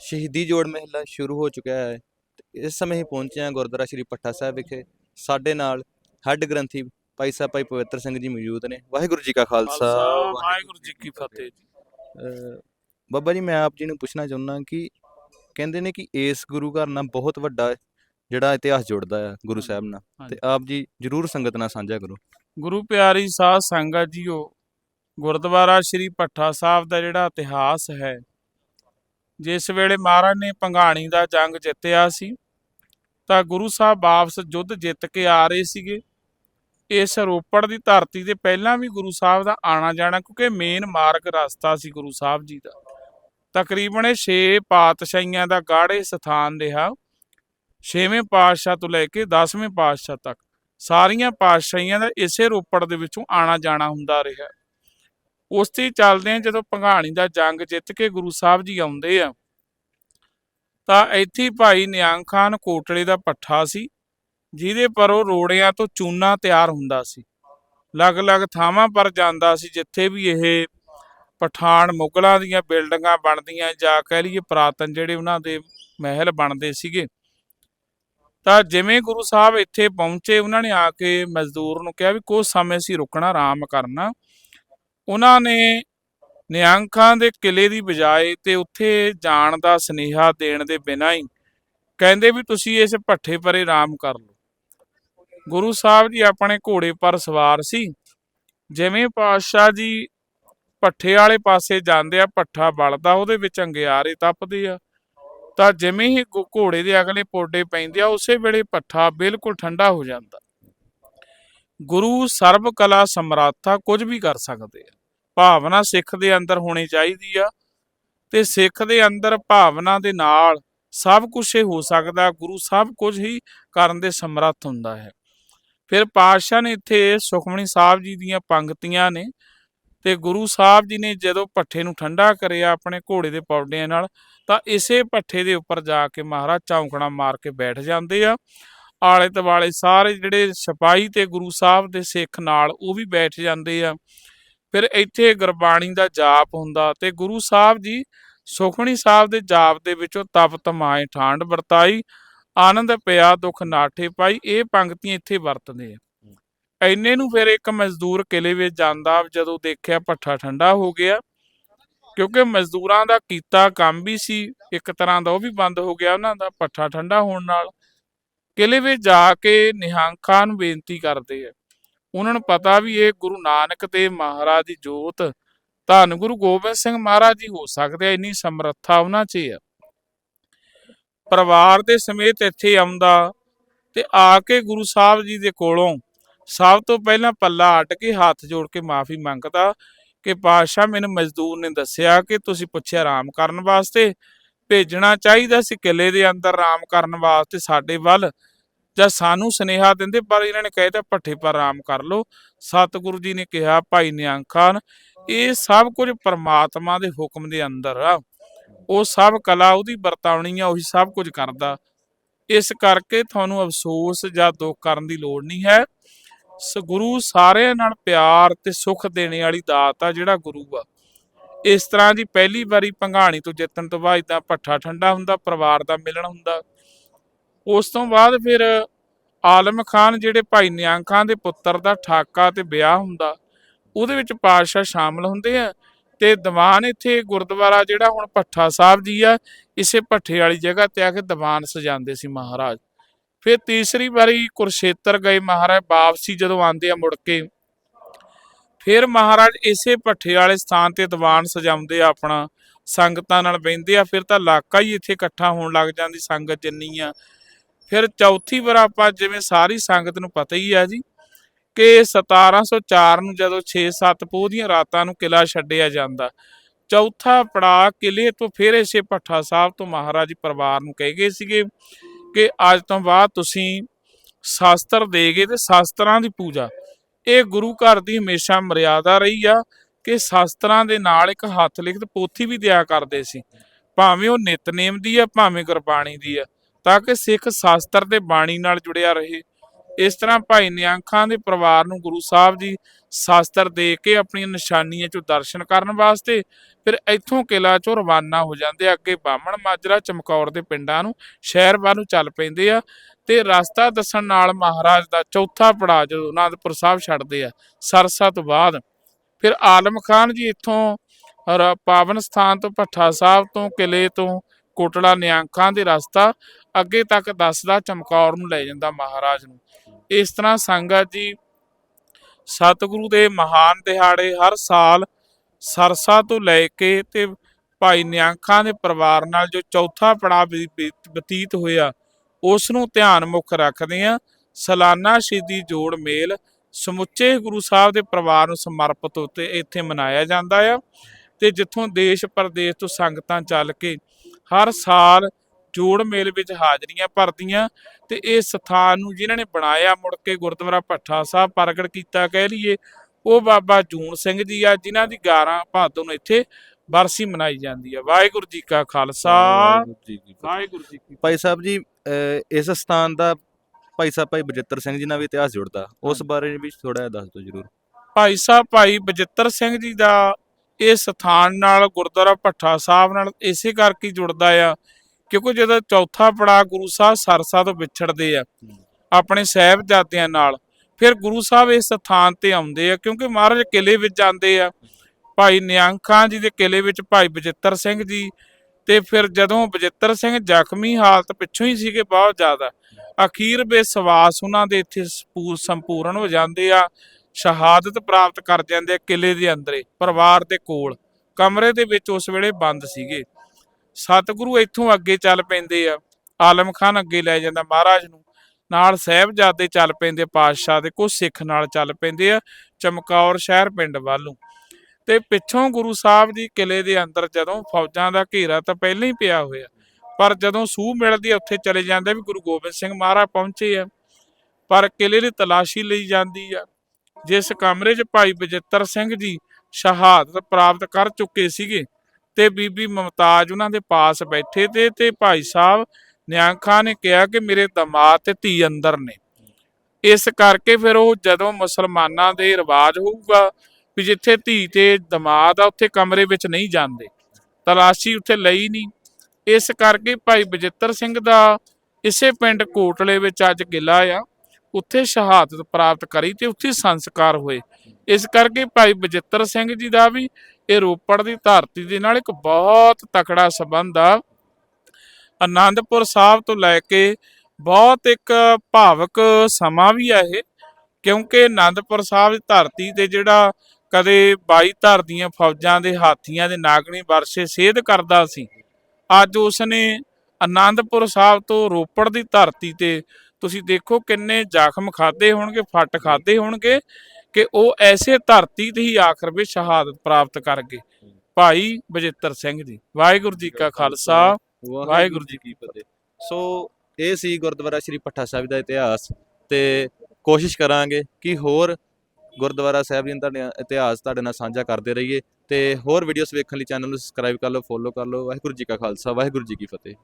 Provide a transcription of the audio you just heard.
ਸ਼ਹੀਦੀ ਜੋੜ ਮਹਿਲਾ ਸ਼ੁਰੂ ਹੋ ਚੁੱਕਿਆ ਹੈ। ਇਸ ਸਮੇਂ ਹੀ ਪਹੁੰਚੇ ਹਾਂ ਗੁਰਦੁਆਰਾ ਸ਼੍ਰੀ ਪੱਠਾ ਸਾਹਿਬ ਵਿਖੇ। ਸਾਡੇ ਨਾਲ ਹੈੱਡ ਗ੍ਰੰਥੀ ਭਾਈ ਸਾਹਿਬ ਭਾਈ ਪਵਿੱਤਰ ਸਿੰਘ ਜੀ ਮੌਜੂਦ ਨੇ। ਵਾਹਿਗੁਰੂ ਜੀ ਕਾ ਖਾਲਸਾ। ਵਾਹਿਗੁਰੂ ਜੀ ਕੀ ਫਤਿਹ ਬਾਬਾ ਜੀ ਮੈਂ ਆਪ ਜੀ ਨੂੰ ਪੁੱਛਣਾ ਚਾਹੁੰਦਾ ਕਿ ਕਹਿੰਦੇ ਨੇ ਕਿ ਇਸ ਗੁਰੂ ਘਰ ਨਾਲ ਬਹੁਤ ਵੱਡਾ ਜਿਹੜਾ ਇਤਿਹਾਸ ਜੁੜਦਾ ਹੈ ਗੁਰੂ ਸਾਹਿਬ ਨਾਲ। ਤੇ ਆਪ ਜੀ ਜਰੂਰ ਸੰਗਤ ਨਾਲ ਸਾਂਝਾ ਕਰੋ। ਗੁਰੂ ਪਿਆਰੀ ਸਾਧ ਸੰਗਤ ਜੀਓ ਗੁਰਦੁਆਰਾ ਸ਼੍ਰੀ ਪੱਠਾ ਸਾਹਿਬ ਦਾ ਜਿਹੜਾ ਇਤਿਹਾਸ ਹੈ ਜਿਸ ਵੇਲੇ ਮਹਾਰਾਜ ਨੇ ਪੰਘਾਣੀ ਦਾ ਜੰਗ ਜਿੱਤਿਆ ਸੀ, ਤਾਂ ਗੁਰੂ ਸਾਹਿਬ ਵਾਪਸ ਯੁੱਧ ਜਿੱਤ ਕੇ ਆ ਰਹੇ ਸੀਗੇ। ਇਸ ਰੋਪੜ ਦੀ ਧਰਤੀ ਤੇ ਪਹਿਲਾਂ ਵੀ ਗੁਰੂ ਸਾਹਿਬ ਦਾ ਆਣਾ ਜਾਣਾ, ਕਿਉਂਕਿ ਮੇਨ ਮਾਰਗ ਰਸਤਾ ਸੀ ਗੁਰੂ ਸਾਹਿਬ ਜੀ ਦਾ। ਤਕਰੀਬਨ ਇਹ 6 ਪਾਤਸ਼ਾਹੀਆਂ ਦਾ ਗਾੜੇ ਸਥਾਨ ਰਿਹਾ। 6ਵੇਂ ਪਾਤਸ਼ਾਹ ਤੋਂ ਲੈ ਕੇ 10ਵੇਂ ਪਾਤਸ਼ਾਹ ਤੱਕ ਸਾਰੀਆਂ ਪਾਤਸ਼ਾਹੀਆਂ ਦਾ ਇਸੇ ਰੋਪੜ ਦੇ ਵਿੱਚੋਂ ਆਣਾ ਜਾਣਾ ਹੁੰਦਾ ਰਿਹਾ। ਉਸ ਤੇ ਚੱਲਦੇ ਆ ਜਦੋਂ ਭੰਗਾਣੀ ਦਾ ਜੰਗ ਜਿੱਤ ਕੇ ਗੁਰੂ ਸਾਹਿਬ ਜੀ ਆਉਂਦੇ ਆ। ਤਾਂ ਇੱਥੇ ਭਾਈ ਨਿਹੰਗ ਖਾਨ ਕੋਟਲੇ ਦਾ ਪੱਠਾ ਸੀ, ਜਿਹਦੇ ਪਰ ਉਹ ਰੋੜਿਆਂ ਤੋਂ ਚੂਨਾ ਤਿਆਰ ਹੁੰਦਾ ਸੀ। ਅਲੱਗ-ਅਲੱਗ ਥਾਵਾਂ ਪਰ ਜਾਂਦਾ ਸੀ, ਜਿੱਥੇ ਵੀ ਇਹ ਪਠਾਨ ਮੁਗਲਾਂ ਦੀਆਂ ਬਿਲਡਿੰਗਾਂ ਬਣਦੀਆਂ ਜਾਂ ਕਹਿ ਲਈਏ ਪ੍ਰਾਤਨ ਜਿਹੜੇ ਉਹਨਾਂ ਦੇ ਮਹਿਲ ਬਣਦੇ ਸੀਗੇ। ਤਾਂ ਜਿਵੇਂ ਗੁਰੂ ਸਾਹਿਬ ਇੱਥੇ ਪਹੁੰਚੇ, ਉਹਨਾਂ ਨੇ ਆ ਕੇ ਮਜ਼ਦੂਰ ਨੂੰ ਕਿਹਾ ਵੀ ਕੁਝ ਸਮੇਂ ਸੀ ਰੁਕਣਾ, ਆਰਾਮ ਕਰਨਾ। ਉਹਨਾਂ ਨੇ ਨਿਹੰਗ ਦੇ ਕਿਲੇ ਦੀ ਬਜਾਏ ਤੇ ਉੱਥੇ ਜਾਣ ਦਾ ਸਨੇਹਾ ਦੇਣ ਦੇ ਬਿਨਾਂ ਹੀ ਕਹਿੰਦੇ ਵੀ ਤੁਸੀਂ ਇਸ ਭੱਠੇ ਪਰੇ ਆਰਾਮ ਕਰ ਲਓ। ਗੁਰੂ ਸਾਹਿਬ ਜੀ ਆਪਣੇ ਘੋੜੇ ਪਰ ਸਵਾਰ ਸੀ। ਜਿਵੇਂ ਪਾਤਸ਼ਾਹ ਜੀ ਭੱਠੇ ਵਾਲੇ ਪਾਸੇ ਜਾਂਦੇ ਆ, ਭੱਠਾ ਬਲਦਾ, ਉਹਦੇ ਵਿੱਚ ਅੰਗਿਆਰੇ ਤਪਦੇ ਆ। ਤਾਂ ਜਿਵੇਂ ਹੀ ਘੋ- ਘੋੜੇ ਦੇ ਅਗਲੇ ਪੋਡੇ ਪੈਂਦੇ ਆ, ਉਸੇ ਵੇਲੇ ਭੱਠਾ ਬਿਲਕੁਲ ਠੰਡਾ ਹੋ ਜਾਂਦਾ। ਗੁਰੂ ਸਰਬ ਕਲਾ ਸਮਰਾਥਾ ਕੁਝ ਵੀ ਕਰ ਸਕਦੇ ਆ। ਭਾਵਨਾ ਸਿੱਖ ਦੇ ਅੰਦਰ ਹੋਣੀ ਚਾਹੀਦੀ ਆ ਤੇ ਸਿੱਖ ਦੇ ਅੰਦਰ ਭਾਵਨਾ ਦੇ ਨਾਲ ਸਭ ਕੁਝ ਹੀ ਹੋ ਸਕਦਾ, ਗੁਰੂ ਸਭ ਕੁਝ ਹੀ ਕਰਨ ਦੇ ਸਮਰੱਥ ਹੁੰਦਾ ਹੈ। ਫਿਰ ਪਾਤਸ਼ਾਹ ਨੇ ਇੱਥੇ ਸੁਖਮਣੀ ਸਾਹਿਬ ਜੀ ਦੀਆਂ ਪੰਕਤੀਆਂ ਨੇ ਤੇ ਗੁਰੂ ਸਾਹਿਬ ਜੀ ਨੇ ਜਦੋਂ ਪੱਠੇ ਨੂੰ ਠੰਡਾ ਕਰਿਆ ਆਪਣੇ ਘੋੜੇ ਦੇ ਪੌਡਿਆਂ ਨਾਲ, ਤਾਂ ਇਸੇ ਪੱਠੇ ਦੇ ਉੱਪਰ ਜਾ ਕੇ ਮਹਾਰਾਜ ਚੌਂਕਣਾ ਮਾਰ ਕੇ ਬੈਠ ਜਾਂਦੇ ਆ। ਆਲੇ ਦੁਆਲੇ ਸਾਰੇ ਜਿਹੜੇ ਸਿਪਾਹੀ ਤੇ ਗੁਰੂ ਸਾਹਿਬ ਦੇ ਸਿੱਖ ਨਾਲ ਉਹ ਵੀ ਬੈਠ ਜਾਂਦੇ ਆ। ਫਿਰ ਇੱਥੇ ਗੁਰਬਾਣੀ ਦਾ ਜਾਪ ਹੁੰਦਾ ਤੇ ਗੁਰੂ ਸਾਹਿਬ ਜੀ ਸੁਖਮਣੀ ਸਾਹਿਬ ਦੇ ਜਾਪ ਦੇ ਵਿੱਚੋਂ ਤਪ ਤਮਾਏ ਠਾਂਡ ਵਰਤਾਈ, ਆਨੰਦ ਪਿਆ, ਦੁੱਖ ਨਾਠੇ ਪਾਈ, ਇਹ ਪੰਕਤੀਆਂ ਇੱਥੇ ਵਰਤਦੇ ਆ। ਐਨੇ ਨੂੰ ਫਿਰ ਇੱਕ ਮਜ਼ਦੂਰ ਕਿਲੇ ਵਿੱਚ ਜਾਂਦਾ ਜਦੋਂ ਦੇਖਿਆ ਪੱਠਾ ਠੰਡਾ ਹੋ ਗਿਆ, ਕਿਉਂਕਿ ਮਜ਼ਦੂਰਾਂ ਦਾ ਕੀਤਾ ਕੰਮ ਵੀ ਸੀ, ਇੱਕ ਤਰ੍ਹਾਂ ਦਾ ਉਹ ਵੀ ਬੰਦ ਹੋ ਗਿਆ ਉਹਨਾਂ ਦਾ ਪੱਠਾ ਠੰਡਾ ਹੋਣ ਨਾਲ। ਕਿਲੇ ਵਿੱਚ ਜਾ ਕੇ ਨਿਹੰਗ ਖਾਨ ਨੂੰ ਬੇਨਤੀ ਕਰਦੇ ਆ ਉਹਨਾਂ ਨੂੰ ਪਤਾ ਵੀ ਇਹ ਗੁਰੂ ਨਾਨਕ ਦੇਵ ਮਹਾਰਾਜ ਦੀ ਜੋਤ, ਧੰਨ ਗੁਰੂ ਗੋਬਿੰਦ ਸਿੰਘ ਮਹਾਰਾਜ ਜੀ ਹੋ ਸਕਦੇ ਆ, ਇੰਨੀ ਸਮਰੱਥਾ ਉਹਨਾਂ 'ਚ ਆ। ਪਰਿਵਾਰ ਦੇ ਸਮੇਤ ਇੱਥੇ ਆਉਂਦਾ ਤੇ ਆ ਕੇ ਗੁਰੂ ਸਾਹਿਬ ਜੀ ਦੇ ਕੋਲੋਂ ਸਭ ਤੋਂ ਪਹਿਲਾਂ ਪੱਲਾ ਅਟ ਕੇ ਹੱਥ ਜੋੜ ਕੇ ਮਾਫੀ ਮੰਗਦਾ ਕਿ ਪਾਤਸ਼ਾਹ ਮੈਨੂੰ ਮਜ਼ਦੂਰ ਨੇ ਦੱਸਿਆ ਕਿ ਤੁਸੀਂ ਪੁੱਛਿਆ ਆਰਾਮ ਕਰਨ ਵਾਸਤੇ, ਭੇਜਣਾ ਚਾਹੀਦਾ ਸੀ ਕਿਲੇ ਦੇ ਅੰਦਰ ਆਰਾਮ ਕਰਨ ਵਾਸਤੇ ਸਾਡੇ ਵੱਲ। ਜਾਂ ਸਾਨੂੰ ਸੁਨੇਹਾ ਦਿੰਦੇ, ਪਰ ਇਹਨਾਂ ਨੇ ਕਹਿਤਾ ਪੱਠੇ ਪਰ ਆਰਾਮ ਕਰ ਲਓ। ਸਤਿਗੁਰੂ ਜੀ ਨੇ ਕਿਹਾ, ਭਾਈ ਨਿਹੰਗ ਖਾਨ, ਇਹ ਸਭ ਕੁਝ ਪਰਮਾਤਮਾ ਦੇ ਹੁਕਮ ਦੇ ਅੰਦਰ ਆ। ਉਹ ਸਭ ਕਲਾ ਉਹਦੀ ਵਰਤਾਉਣੀ ਆ, ਉਹੀ ਸਭ ਕੁਝ ਕਰਦਾ। ਇਸ ਕਰਕੇ ਤੁਹਾਨੂੰ ਅਫਸੋਸ ਜਾਂ ਦੁੱਖ ਕਰਨ ਦੀ ਲੋੜ ਨਹੀਂ ਹੈ। ਗੁਰੂ ਸਾਰਿਆਂ ਨਾਲ ਪਿਆਰ ਤੇ ਸੁੱਖ ਦੇਣੇ ਵਾਲੀ ਦਾਤ ਆ, ਜਿਹੜਾ ਗੁਰੂ ਆ। ਇਸ ਤਰ੍ਹਾਂ ਦੀ ਪਹਿਲੀ ਵਾਰੀ ਪੰਘਾਣੀ ਤੋਂ ਜਿੱਤਣ ਤੋਂ ਬਾਅਦ ਇਦਾਂ ਪੱਠਾ ਠੰਡਾ ਹੁੰਦਾ, ਪਰਿਵਾਰ ਦਾ ਮਿਲਣ ਹੁੰਦਾ। ਉਸ ਤੋਂ ਬਾਅਦ ਫਿਰ ਆਲਮ ਖਾਨ ਜਿਹੜੇ ਭਾਈ ਨਿਆਂ ਖਾਨ ਦੇ ਪੁੱਤਰ ਦਾ ਠਾਕਾ ਤੇ ਵਿਆਹ ਹੁੰਦਾ, ਉਹਦੇ ਵਿੱਚ ਪਾਤਸ਼ਾਹ ਸ਼ਾਮਲ ਹੁੰਦੇ ਆ ਤੇ ਦੀਵਾਨ ਇੱਥੇ ਗੁਰਦੁਆਰਾ ਜਿਹੜਾ ਹੁਣ ਪੱਠਾ ਸਾਹਿਬ ਜੀ ਆ, ਇਸੇ ਪੱਠੇ ਵਾਲੀ ਜਗ੍ਹਾ ਤੇ ਆ ਕੇ ਦੀਵਾਨ ਸਜਾਉਂਦੇ ਸੀ ਮਹਾਰਾਜ। ਫਿਰ ਤੀਸਰੀ ਵਾਰੀ ਕੁਰਸ਼ੇਤਰ ਗਏ ਮਹਾਰਾਜ, ਵਾਪਸੀ ਜਦੋਂ ਆਉਂਦੇ ਆ ਮੁੜ ਕੇ, ਫਿਰ ਮਹਾਰਾਜ ਇਸੇ ਭੱਠੇ ਵਾਲੇ ਸਥਾਨ ਤੇ ਦੀਵਾਨ ਸਜਾਉਂਦੇ ਆ ਆਪਣਾ, ਸੰਗਤਾਂ ਨਾਲ ਬਹਿੰਦੇ ਆ, ਫਿਰ ਤਾਂ ਇਲਾਕਾ ਹੀ ਇੱਥੇ ਇਕੱਠਾ ਹੋਣ ਲੱਗ ਜਾਂਦੀ, ਸੰਗਤ ਜਿੰਨੀ ਆ ਫਿਰ ਚੌਥੀ ਵਾਰ ਆਪਾਂ ਜਿਵੇਂ ਸਾਰੀ ਸੰਗਤ ਨੂੰ ਪਤਾ ਹੀ ਆ ਜੀ ਕਿ 1704 ਨੂੰ ਜਦੋਂ 6-7 ਪੋਹ ਦੀਆਂ ਰਾਤਾਂ ਨੂੰ ਕਿਲਾ ਛੱਡਿਆ ਜਾਂਦਾ, ਚੌਥਾ ਪੜਾਅ ਕਿਲੇ ਤੋਂ ਫਿਰ ਇਸੇ ਭੱਠਾ ਸਾਹਿਬ ਤੋਂ ਮਹਾਰਾਜ ਪਰਿਵਾਰ ਨੂੰ ਕਹਿ ਗਏ ਸੀਗੇ ਕਿ ਅੱਜ ਤੋਂ ਬਾਅਦ ਤੁਸੀਂ ਸ਼ਾਸਤਰ ਦੇਗੇ ਤੇ ਸ਼ਾਸਤਰਾਂ ਦੀ ਪੂਜਾ। ਇਹ ਗੁਰੂ ਘਰ ਦੀ ਹਮੇਸ਼ਾ ਮਰਿਆਦਾ ਰਹੀ ਆ ਕਿ ਸ਼ਾਸਤਰਾਂ ਦੇ ਨਾਲ ਇੱਕ ਹੱਥ ਲਿਖਤ ਪੋਥੀ ਵੀ ਦਿਆ ਕਰਦੇ ਸੀ। ਭਾਵੇਂ ਉਹ ਨਿਤਨੇਮ ਦੀ ਆ, ਭਾਵੇਂ ਗੁਰਬਾਣੀ ਦੀ ਆ। ਤਾਂ ਕਿ ਸਿੱਖ ਸ਼ਾਸਤਰ ਤੇ ਬਾਣੀ ਨਾਲ ਜੁੜਿਆ ਰਹੇ। ਇਸ ਤਰ੍ਹਾਂ ਭਾਈ ਨਿਆਂਖਾਂ ਦੇ ਪਰਿਵਾਰ ਨੂੰ ਗੁਰੂ ਸਾਹਿਬ ਜੀ ਸ਼ਾਸਤਰ ਦੇ ਕੇ ਆਪਣੀਆਂ ਨਿਸ਼ਾਨੀਆਂ ਚੋਂ ਦਰਸ਼ਨ ਕਰਨ ਵਾਸਤੇ ਫਿਰ ਇੱਥੋਂ ਕਿਲਾ ਚੋਂ ਰਵਾਨਾ ਹੋ ਜਾਂਦੇ ਅੱਗੇ ਬਾਹਮਣ ਮਾਜਰਾ ਚਮਕੌਰ ਦੇ ਪਿੰਡਾਂ ਨੂੰ, ਸ਼ਹਿਰ ਵੱਲ ਨੂੰ ਚੱਲ ਪੈਂਦੇ ਆ ਤੇ ਰਸਤਾ ਦੱਸਣ ਨਾਲ ਮਹਾਰਾਜ ਦਾ ਚੌਥਾ ਪੜਾਅ ਜਦੋਂ ਅਨੰਦਪੁਰ ਸਾਹਿਬ ਛੱਡਦੇ ਆ, ਸਰਸਾ ਤੋਂ ਬਾਅਦ ਫਿਰ ਆਲਮ ਖਾਨ ਜੀ ਇੱਥੋਂ ਪਾਵਨ ਸਥਾਨ ਤੋਂ, ਭੱਠਾ ਸਾਹਿਬ ਤੋਂ ਕਿਲੇ ਤੋਂ ਕੋਟਲਾ ਨਿਆਂਖਾਂ ਦੇ ਰਸਤਾ ਅੱਗੇ ਤੱਕ ਦੱਸਦਾ ਚਮਕੌਰ ਨੂੰ ਲੈ ਜਾਂਦਾ ਮਹਾਰਾਜ ਨੂੰ। ਇਸ ਤਰ੍ਹਾਂ ਸੰਗਤ ਜੀ ਸਤਿਗੁਰੂ ਦੇ ਮਹਾਨ ਦਿਹਾੜੇ ਹਰ ਸਾਲ ਸਰਸਾ ਤੋਂ ਲੈ ਕੇ ਤੇ ਭਾਈ ਨਿਆਂਖਾਂ ਦੇ ਪਰਿਵਾਰ ਨਾਲ ਜੋ ਚੌਥਾ ਪੜਾਅ ਬਤੀਤ ਹੋਇਆ, ਉਸ ਨੂੰ ਧਿਆਨ ਮੁੱਖ ਰੱਖਦੇ ਆ ਸਾਲਾਨਾ ਸ਼ਹੀਦੀ ਜੋੜ ਮੇਲ ਸਮੁੱਚੇ ਗੁਰੂ ਸਾਹਿਬ ਦੇ ਪਰਿਵਾਰ ਨੂੰ ਸਮਰਪਿਤ ਉਤੇ ਇੱਥੇ ਮਨਾਇਆ ਜਾਂਦਾ ਆ ਤੇ ਜਿੱਥੋਂ ਦੇਸ਼ ਪ੍ਰਦੇਸ਼ ਤੋਂ ਸੰਗਤਾਂ ਚੱਲ ਕੇ ਹਰ ਸਾਲ ਜੋੜ ਮੇਲ ਵਿੱਚ ਹਾਜ਼ਰੀਆਂ ਭਰਦੀਆਂ ਤੇ ਇਹ ਸਥਾਨ ਨੂੰ ਜਿਨ੍ਹਾਂ ਨੇ ਬਣਾਇਆ ਮੁੜ ਕੇ ਗੁਰਦੁਆਰਾ ਭੱਠਾ ਸਾਹਿਬ ਪ੍ਰਗਟ ਕੀਤਾ ਕਹਿ ਲਈਏ ਉਹ ਬਾਬਾ ਜੂਨ ਸਿੰਘ ਜੀ ਆ ਜਿਨ੍ਹਾਂ ਦੀ 11 ਭਾਦੋਂ ਨੂੰ ਇੱਥੇ ਬਰਸੀ ਮਨਾਈ ਜਾਂਦੀ ਹੈ ਵਾਹਿਗੁਰੂ ਜੀ ਕਾ ਖਾਲਸਾ। ਵਾਹਿਗੁਰੂ ਜੀ ਕੀ ਭਾਈ ਸਾਹਿਬ ਜੀ ਇਸ ਸਥਾਨ ਦਾ ਭਾਈ ਸਾਹਿਬ ਭਾਈ ਬਜਿੱਤਰ ਸਿੰਘ ਜੀ ਨਾਲ ਵੀ ਇਤਿਹਾਸ ਜੁੜਦਾ। ਉਸ ਬਾਰੇ ਵੀ ਥੋੜਾ ਜਿਹਾ ਦੱਸ ਦਿਓ ਜਰੂਰ। ਭਾਈ ਸਾਹਿਬ ਭਾਈ ਬਜਿੱਤਰ ਸਿੰਘ ਜੀ ਦਾ ਇਹ ਸਥਾਨ ਨਾਲ ਗੁਰਦੁਆਰਾ ਭੱਠਾ ਸਾਹਿਬ ਨਾਲ ਇਸੇ ਕਰਕੇ ਜੁੜਦਾ ਆ ਕਿਉਂਕਿ ਜਦੋਂ ਚੌਥਾ ਪੜਾਅ ਗੁਰੂ ਸਾਹਿਬ ਸਰਸਾ ਤੋਂ ਵਿਛੜਦੇ ਆ ਆਪਣੇ ਸਾਹਿਬਜ਼ਾਦਿਆਂ ਨਾਲ ਫਿਰ ਗੁਰੂ ਸਾਹਿਬ ਇਸ ਸਥਾਨ ਤੇ ਆਉਂਦੇ ਆ ਕਿਉਂਕਿ ਮਹਾਰਾਜ ਕਿਲੇ ਵਿੱਚ ਜਾਂਦੇ ਆ। ਭਾਈ ਨਿਹੰਗ ਜੀ ਦੇ ਕਿਲੇ ਵਿੱਚ ਭਾਈ ਬਜਿੱਤਰ ਸਿੰਘ ਜੀ ਤੇ ਫਿਰ ਜਦੋਂ ਬਜਿੱਤਰ ਸਿੰਘ ਜ਼ਖਮੀ ਹਾਲਤ ਪਿੱਛੋਂ ਹੀ ਸੀਗੇ ਬਹੁਤ ਜ਼ਿਆਦਾ। ਅਖੀਰ ਬੇਸਵਾਸ ਉਹਨਾਂ ਦੇ ਇੱਥੇ ਸਪੂ- ਸੰਪੂਰਨ ਹੋ ਜਾਂਦੇ ਆ ਸ਼ਹਾਦਤ ਪ੍ਰਾਪਤ ਕਰ ਜਾਂਦੇ ਆ ਕਿਲੇ ਦੇ ਅੰਦਰੇ ਪਰਿਵਾਰ ਦੇ ਕੋਲ। ਕਮਰੇ ਦੇ ਵਿੱਚ ਉਸ ਵੇਲੇ ਬੰਦ ਸੀਗੇ। ਸਤਿਗੁਰੂ ਇੱਥੋਂ ਅੱਗੇ ਚੱਲ ਪੈਂਦੇ ਆ। ਆਲਮ ਖਾਨ ਅੱਗੇ ਲੈ ਜਾਂਦਾ ਮਹਾਰਾਜ ਨੂੰ। ਨਾਲ ਸਾਹਿਬਜ਼ਾਦੇ ਚੱਲ ਪੈਂਦੇ ਪਾਤਸ਼ਾਹ ਦੇ ਕੁਝ ਸਿੱਖ ਨਾਲ ਚੱਲ ਪੈਂਦੇ ਆ, ਚਮਕੌਰ ਸ਼ਹਿਰ ਪਿੰਡ ਵੱਲੋਂ ਤੇ ਪਿੱਛੋਂ ਗੁਰੂ ਸਾਹਿਬ ਜੀ ਕਿਲੇ ਦੇ ਅੰਦਰ ਜਦੋਂ ਫੌਜਾਂ ਦਾ ਘੇਰਾ ਤਾਂ ਪਹਿਲਾਂ ਹੀ ਪਿਆ ਹੋਇਆ। ਪਰ ਜਦੋਂ ਸੂਹ ਮਿਲਦੀ ਉੱਥੇ ਚਲੇ ਜਾਂਦੇ ਵੀ ਗੁਰੂ ਗੋਬਿੰਦ ਸਿੰਘ ਮਹਾਰਾਜ ਪਹੁੰਚੇ ਆ। ਪਰ ਕਿਲੇ ਦੀ ਤਲਾਸ਼ੀ ਲਈ ਜਾਂਦੀ ਆ। ਜਿਸ ਕਮਰੇ 'ਚ ਭਾਈ ਬਜਿੱਤਰ ਸਿੰਘ ਜੀ ਸ਼ਹਾਦਤ ਪ੍ਰਾਪਤ ਕਰ ਚੁੱਕੇ ਸੀਗੇ ਤੇ ਬੀਬੀ ਮਮਤਾਜ ਉਹਨਾਂ ਦੇ ਪਾਸ ਬੈਠੇ ਤੇ ਤੇ ਭਾਈ ਸਾਹਿਬ ਨਿਆਂ ਖਾਨ ਨੇ ਕਿਹਾ ਕਿ ਮੇਰੇ ਦਮਾਦ ਤੇ ਧੀ ਅੰਦਰ ਨੇ। ਇਸ ਕਰਕੇ ਫਿਰ ਉਹ ਜਦੋਂ ਮੁਸਲਮਾਨਾਂ ਦੇ ਰਿਵਾਜ ਹੋਊਗਾ ਵੀ ਜਿੱਥੇ ਧੀ ਤੇ ਦਮਾਦ ਆ, ਉੱਥੇ ਕਮਰੇ ਵਿੱਚ ਨਹੀਂ ਜਾਂਦੇ। ਤਲਾਸ਼ੀ ਉੱਥੇ ਲਈ ਨਹੀਂ। ਇਸ ਕਰਕੇ ਭਾਈ ਬਜਿੱਤਰ ਸਿੰਘ ਦਾ ਇਸੇ ਪਿੰਡ ਕੋਟਲੇ ਵਿੱਚ ਅੱਜ ਕਿਲਾ ਆ। ਉੱਥੇ ਸ਼ਹਾਦਤ ਪ੍ਰਾਪਤ ਕਰੀ ਤੇ ਉੱਥੇ ਸੰਸਕਾਰ ਹੋਏ। ਇਸ ਕਰਕੇ ਭਾਈ ਬਜਿੱਤਰ ਸਿੰਘ ਜੀ ਦਾ ਵੀ ਇਹ ਰੋਪੜ ਦੀ ਧਰਤੀ ਦੇ ਨਾਲ ਇੱਕ ਬਹੁਤ ਤਕੜਾ ਸੰਬੰਧ ਆ। ਆਨੰਦਪੁਰ ਸਾਹਿਬ ਤੋਂ ਲੈ ਕੇ ਬਹੁਤ ਇੱਕ ਭਾਵਕ ਸਮਾਂ ਵੀ ਆ ਇਹ, ਕਿਉਂਕਿ ਆਨੰਦਪੁਰ ਸਾਹਿਬ ਦੀ ਧਰਤੀ ਤੇ ਜਿਹੜਾ ਕਦੇ 22 ਧਰ ਦੀਆਂ ਫੌਜਾਂ ਦੇ ਹਾਥੀਆਂ ਦੇ ਨਾਗਣੀ ਵਰਸੇ ਸੇਧ ਕਰਦਾ ਸੀ, ਅੱਜ ਉਸਨੇ ਆਨੰਦਪੁਰ ਸਾਹਿਬ ਤੋਂ ਰੋਪੜ ਦੀ ਧਰਤੀ ਤੇ, ਤੁਸੀਂ ਦੇਖੋ ਕਿੰਨੇ ਜ਼ਖਮ ਖਾਦੇ ਹੋਣਗੇ, ਫੱਟ ਖਾਦੇ ਹੋਣਗੇ ਕਿ ਉਹ ਐਸੇ ਧਰਤੀ ਤੇ ਹੀ ਆਖਰ ਵਿੱਚ ਸ਼ਹਾਦਤ ਪ੍ਰਾਪਤ ਕਰ ਗਏ ਭਾਈ ਬਜੇਤਰ ਸਿੰਘ ਜੀ। ਵਾਹਿਗੁਰੂ ਜੀ ਕਾ ਖਾਲਸਾ, ਵਾਹਿਗੁਰੂ ਜੀ ਕੀ ਫਤਿਹ। ਸੋ ਇਹ ਸੀ ਗੁਰਦੁਆਰਾ ਸ੍ਰੀ ਭੱਠਾ ਸਾਹਿਬ ਦਾ ਇਤਿਹਾਸ ਤੇ ਕੋਸ਼ਿਸ਼ ਕਰਾਂਗੇ ਕਿ ਹੋਰ ਗੁਰਦੁਆਰਾ ਸਾਹਿਬ ਦੀਆਂ ਤੁਹਾਡੇ ਇਤਿਹਾਸ ਤੁਹਾਡੇ ਨਾਲ ਸਾਂਝਾ ਕਰਦੇ ਰਹੀਏ ਤੇ ਹੋਰ ਵੀਡੀਓਜ਼ ਵੇਖਣ ਲਈ ਚੈਨਲ ਨੂੰ ਸਬਸਕ੍ਰਾਈਬ ਕਰ ਲਓ ਫੋਲੋ ਕਰ ਲਓ। ਵਾਹਿਗੁਰੂ ਜੀ ਕਾ ਖਾਲਸਾ, ਵਾਹਿਗੁਰੂ ਜੀ ਕੀ ਫਤਿਹ।